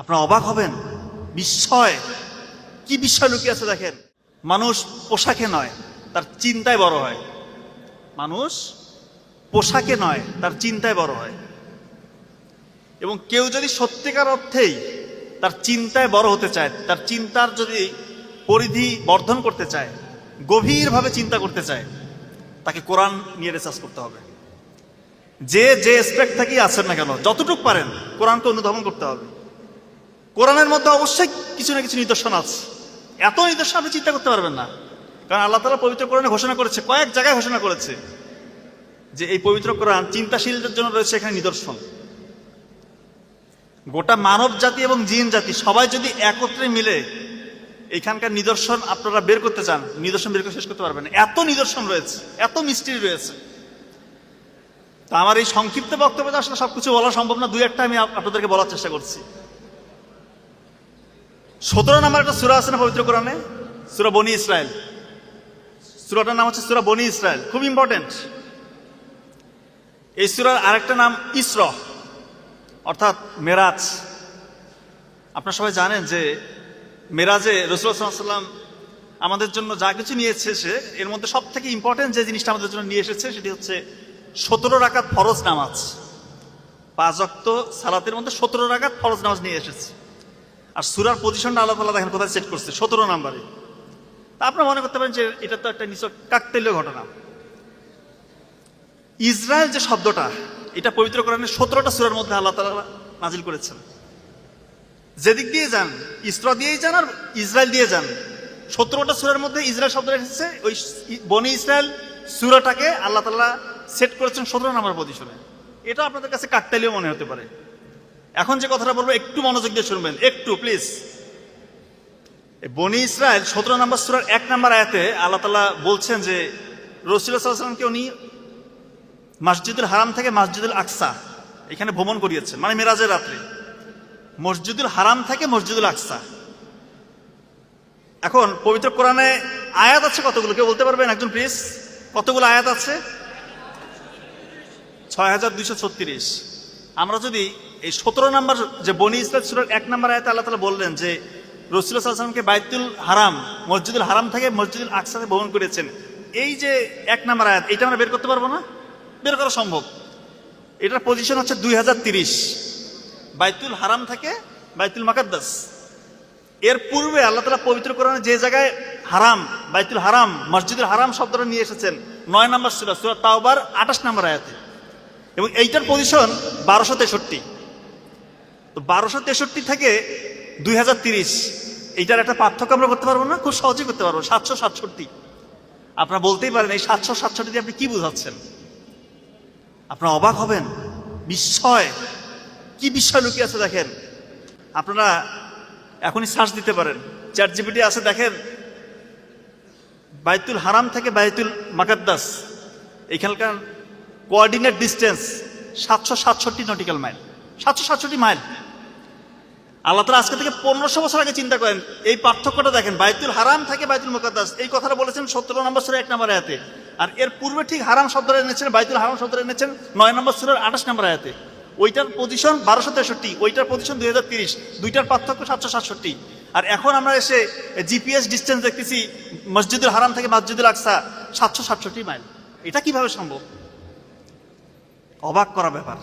আপনারা অবাক হবেন। বিস্ময়। কি বিস্ময় লুকিয়ে আছে দেখেন। মানুষ পোশাকে নয়, তার চিন্তায় বড় হয়। মানুষ পোশাকে নয়, তার চিন্তায় বড় হয়। এবং কেউ যদি সত্যিকার অর্থেই তার চিন্তায় বড় হতে চায়, তার চিন্তার যদি পরিধি বর্ধন করতে চায়, গভীরভাবে চিন্তা করতে চায়, তাকে কোরআন নিয়ে রিসার্চ করতে হবে। যে যে স্পেক্ট থেকেই আছেন না কেন, যতটুকু পারেন, কোরআনকে অনুধাবন করতে হবে। কোরআনের মধ্যে অবশ্যই কিছু না কিছু নিদর্শন আছে। এত নিদর্শন আপনি চিন্তা করতে পারবেন না। কারণ আল্লাহ তালা পবিত্র কোরআনে ঘোষণা করেছে, কয়েক জায়গায় ঘোষণা করেছে যে এই পবিত্র কোরআন চিন্তাশীলদের জন্য রয়েছে এখানে নিদর্শন। গোটা মানব জাতি এবং জিন জাতি সবাই যদি একত্রে মিলে এখানকার নিদর্শন আপনারা বের করতে চান, নিদর্শন বের করে শেষ করতে পারবেন এত নিদর্শন রয়েছে, এত মিস্ট্রি রয়েছে। তা আমার এই সংক্ষিপ্ত বক্তব্যে আসলে সবকিছু বলা সম্ভব না, দুই একটা আমি আপনাদেরকে বলার চেষ্টা করছি। সতেরো নাম্বার একটা সুরা আছে না পবিত্র কোরআনে? সুরা বনি ইসরায়েল। সুরাটার নাম হচ্ছে সুরা বনি ইসরায়েল। খুব ইম্পর্টেন্ট এই সুরার আরেকটা নাম ইসর, অর্থাৎ মেরাজ। আপনারা সবাই জানেন যে মেরাজে রসুল্লাহাম আমাদের জন্য যা কিছু নিয়ে এসেছে এর মধ্যে সব থেকে ইম্পর্টেন্ট যে জিনিসটা আমাদের জন্য নিয়ে এসেছে, সেটি হচ্ছে সতেরো রাকাত ফরজ নামাজ। পাঁচ অক্ত সালাতের মধ্যে সতেরো রাকাত ফরজ নামাজ নিয়ে এসেছে। আর সুরার পজিশনটা আল্লাহ তালা দেখেন কোথায় সেট করছে, সতেরো নাম্বারে তা আপনারা মনে করতে পারেন যে এটা তো একটা নিশ্চয় কাকতেলীয় ঘটনা। ইসরায়েল যে শব্দটা, এটা পবিত্র কোরআনের সতেরোটা সুরার মধ্যে আল্লাহ তালা নাজিল করেছেন। যেদিক দিয়ে যান, ইসর দিয়েই যান আর ইসরায়েল দিয়ে যান, সতেরোটা সুরার মধ্যে ইসরায়েল শব্দটা এসেছে, ওই বনি ইসরায়েল সুরাটাকে আল্লাহ তাল্লাহ সেট করেছেন সতেরো নম্বর পজিশনে এটা আপনাদের কাছে কাকতালীয় মনে হতে পারে। এখন যে কথাটা বলব, একটু মনোযোগ দিয়ে শুনবেন, একটু প্লিজ বনি ইসরায়েল সতেরো নম্বর সুরার এক নম্বর আয়াতে আল্লাহ তালা বলছেন যে রসুল্লাহামকে উনি মসজিদুল হারাম থেকে মসজিদুল আকসা, এখানে ভ্রমণ করিয়েছেন মানে মেরাজের রাত্রে। মসজিদুল হারাম থেকে মসজিদুল আকসা। এখন পবিত্র কোরআনে আয়াত আছে কতগুলো? কেউ বলতে পারবেন একজন প্লিজ কতগুলো আয়াত আছে? ছয় হাজার দুইশো ছত্রিশ। আমরা যদি এই সতেরো নম্বর যে বনি ইসলাম সুরের এক নম্বর আয়তে আল্লাহ তালা বললেন যে রসুল্লাহ সাল্লামকে বাইতুল হারাম, মসজিদুল হারাম থেকে মসজিদুল আকসাতে ভ্রমণ করেছেন। এই যে এক নম্বর আয়াত এটা আমরা বের করতে পারব না? বের করা সম্ভব। এটার পজিশন হচ্ছে দুই হাজার তিরিশ। বাইতুল হারাম থেকে বাইতুল মাকাদ্দাস। এর পূর্বে আল্লাহ তালা পবিত্র কোরআনে যে জায়গায় হারাম, বাইতুল হারাম, মসজিদুল হারাম শব্দটা নিয়ে এসেছেন, নয় নম্বর সুরা সুরা তাওবার আঠাশ নম্বর আয়াতে। এবং এইটার পজিশন বারোশো তেষট্টি। তো বারোশো তেষট্টি থেকে দুই হাজার তিরিশ, এইটার একটা পার্থক্য আমরা করতে পারব না? খুব সহজেই করতে পারব। সাতশো সাতষট্টি। আপনারা বলতেই পারেন, এই সাতশো সাতষট্টি আপনি কি বুঝাচ্ছেন? আপনারা অবাক হবেন। বিস্ময়। কি বিস্ময় লুকিয়ে আছে দেখেন। আপনারা এখনই সার্চ দিতে পারেন। চ্যাট জিপিটি আছে, দেখেন। বাইতুল হারাম থেকে বাইতুল মাকাদ্দাস। এখানকার কোঅর্ডিনেট ডিস্টেন্স সাতশো সাতষট্টি নটিক্যাল মাইল সাতশো সাতষট্টি মাইল। আল্লাহ তালা আজকে থেকে পনেরোশো বছর আগে চিন্তা করেন, এই পার্থক্যটা দেখেন, বাইতুল হারাম থেকে বাইতুল মুকাদ্দাস। এই কথাটা বলেছেন সতেরো নম্বর সুরে এক নম্বর আয়াতে। আর এর পূর্বে ঠিক হারাম শব্দটা এনেছেন, বাইতুল হারাম শব্দটা এনেছেন নয় নম্বর সুরের আঠাশ নম্বর আয়াতে। ওইটার পজিশন বারোশো তেষট্টি, ওইটার পজিশন দুই হাজার তিরিশ, দুইটার পার্থক্য সাতশো সাতষট্টি। আর এখন আমরা এসে জিপিএস ডিস্টেন্স দেখতেছি, মসজিদুল হারাম থেকে মসজিদুল আকসা, সাতশো সাতষট্টি মাইল। এটা কীভাবে সম্ভব? অবাক করা ব্যাপার।